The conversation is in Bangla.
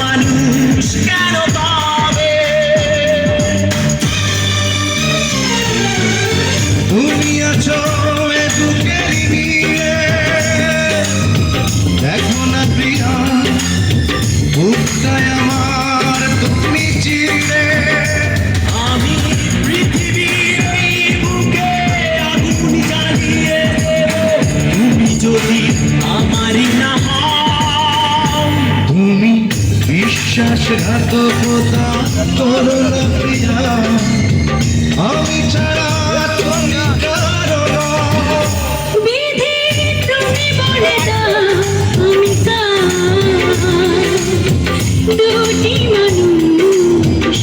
মানুষ কেন সাত পোতা তোর প্রিয়া। আমি ছাড়া তুমি কারও তুমি বলে আমি দুটি মানুষ